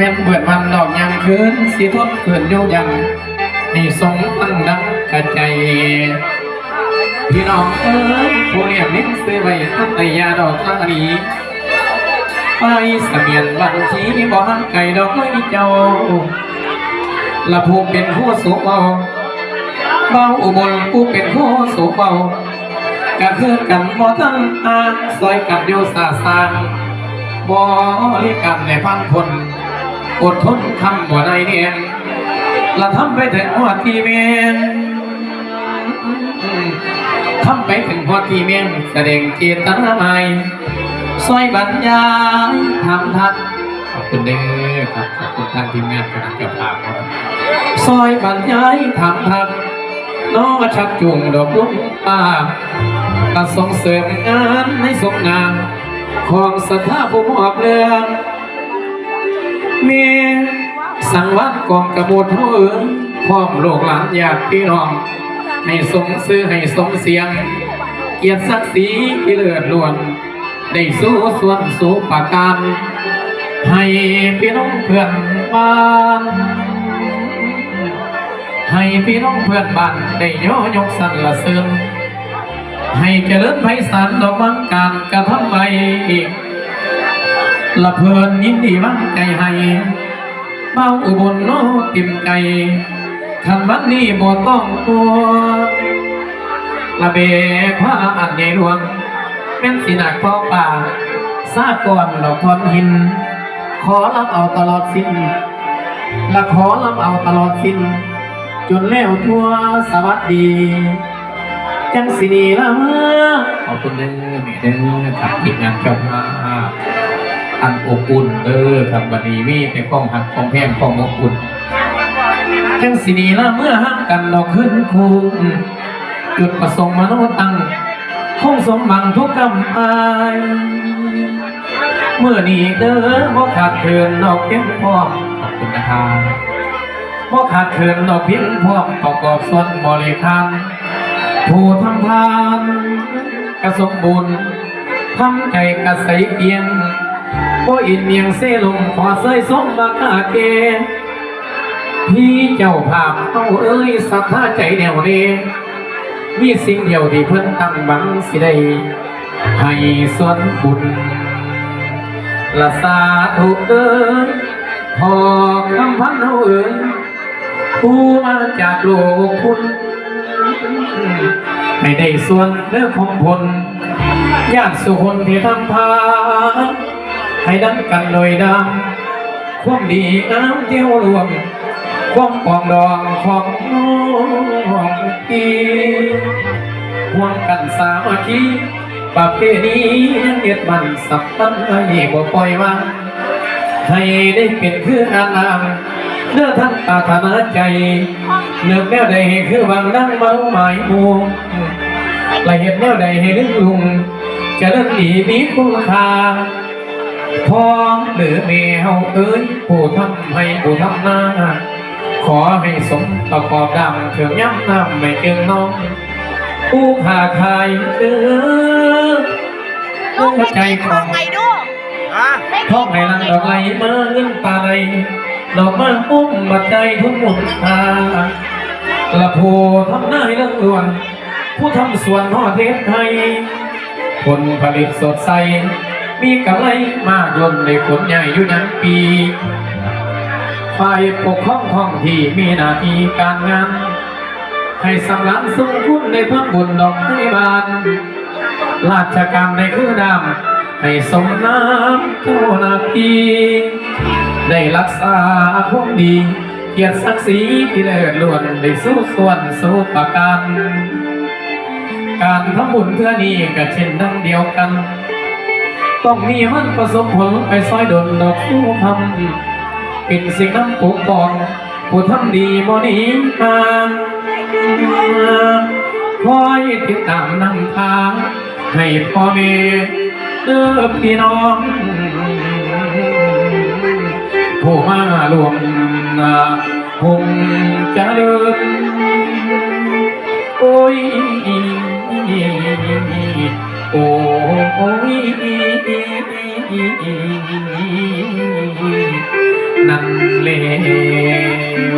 แม่นเบิดวันดอกยังคืนสีทดเกินโยยังให้สงตั้งดังกระใจพี่น้องเอ้ยผู้เรียนนิ้นซื้อไว้ตั้งแต่ยาดอกทางนี้ไปเสมียนบัญชีบ่หักไก่ดอกไม้เจ้าละผู้เป็นผู้สูงเบาเบาอุบลผู้เป็นผู้สูงเบาก็คือกันบ่ทั้งอาซอยกันอยู่สาสางบ่ริกันในพังคน อดทนคำบ่ได้เนียนละทำไปถึงหัวทีเมนทำไปถึงหัวทีเมนแสดงเจตนาใหม่ซอยบรรยายทำทัดขอบคุณเด้อครับขอบคุณทางทีมงานคณะเจ้าภาพครับซอยบรรยายทำทักน้องชักจูงดอกลุงป้ากระส่งเสริมงานในสมงานของสถาผู้มอบเรื่อง เมียสังวัดกองกระบวดเพื่อนพร้อมโลกหลานญาติพี่น้อง ให้สมซื้อให้สมเสียง เกียรติศักดิ์ศรีที่เลือดล้วน ได้สู้ส่วนสู้ปาการให้พี่น้องเพื่อนบ้านให้พี่น้องเพื่อนบ้านได้ย่อยกสรรละเสริญให้เจริญไพศาลดอกมังการกระทำไป ละเพลินยินดีวังใจให้เบ้าอุบลโนติมไก่คันวันนี้บ่ต้องตัวละเบพระอันใหญ่หลวง เป็นสีหนักพ่อป่าซาก่อนดอกทอนหิน ขอรับเอาตลอดสิ้นและขอรับเอาตลอดสิ้น จนแล้วทั่วสวัสดี จังสินีละเมื่อขอบคุณเด้อแม่เด้อครับทีมงานเจ้าภาพ อันอบอุ่นเด้อครับวันนี้มีแต่ข้องหักข้องแพงข้องอบอุ่นจังสินีละเมื่อห้ามกันเราขึ้นคุมจุดประสงค์มนุษย์ตั้งคงสมบังทุกกำอายเมื่อนี้เด้อบ่ขาดเคินนอกเพียงพร้อมขอบคุณนะครับบ่ขาดเขินดอกเพียงพวกประกอบส่วนบริการผู้ทำทานกระสมบุญทำใจกระใสเพียง บ่อินเมียงเสลงขอเสยสมมาคาเก พี่เจ้าภาพเอาเอ้ยศรัทธาใจแนวเนี้มีสิ่งเดียวที่เพิ่นตั้งบังสิได้ให้ส่วนบุญละสาธุเอ้ยพอคำพันเฮาเอ้ยผู้มาจากโลกคุณให้ได้ส่วนเนื้อของผลญาติสุคนที่ทำพา ให้ดังกันโดยดำความดีงามเที่ยวรวมความปองดองของน้องพี่ห่วงกันสามัคคีประเพณียังเด็ดมันสับปันให้บ่ปล่อยวางให้ได้เป็นคืออานามเนื้อท่านปารถนาใจเนื้อแนวใดคือวางดังเมาหมายมูละเห็นแนวใดให้ลึกลุงจะเลิกหนีมีคุณค่า พ่องหรือแมวเอ้ยผู้ทำให้ผู้ทำหน้า ขอให้สมประกอบดำเถื่องย้ำน้ำไม่เกินน้องผู้ขาขายเด้อลูกใจของไงดูไม่ท้องให้ลังดอกไหลมาเงินตาไหลดอกมาอุ้มบัดใจทุกหมุนทาละโพทำหน้าให้เรื่องล้วน ผู้ทำสวนห่อเทศไทยผลผลิตสดใส มีกำไรมากล้นในผลใหญ่อยู่นั้นปีฝ่ายปกครองท้องที่มีหน้าที่การงาน ให้สำลักสมคุณในพิ่มบุญดอกให้บาน ราชการในคือน้ำให้สมน้ำเท่านาทีได้รักษาความดี เกียรติศักดิ์ศรีที่เลิศล้วนได้สู้ส่วนสู้ประการการทำบุญเพื่อนี้ก็เช่นดังเดียวกัน ต้องมีมันประสบผลไปซอยดนดอกผู้ทำเป็นสิ่งน้ำปกปองผู้ทำดีบ่หนี้ห่างคอยติดตามนำทางให้พ่อแม่เด้อพี่น้องผู้มารวมคงจะเลิญโอ้ย โอ้ยนั่นเลว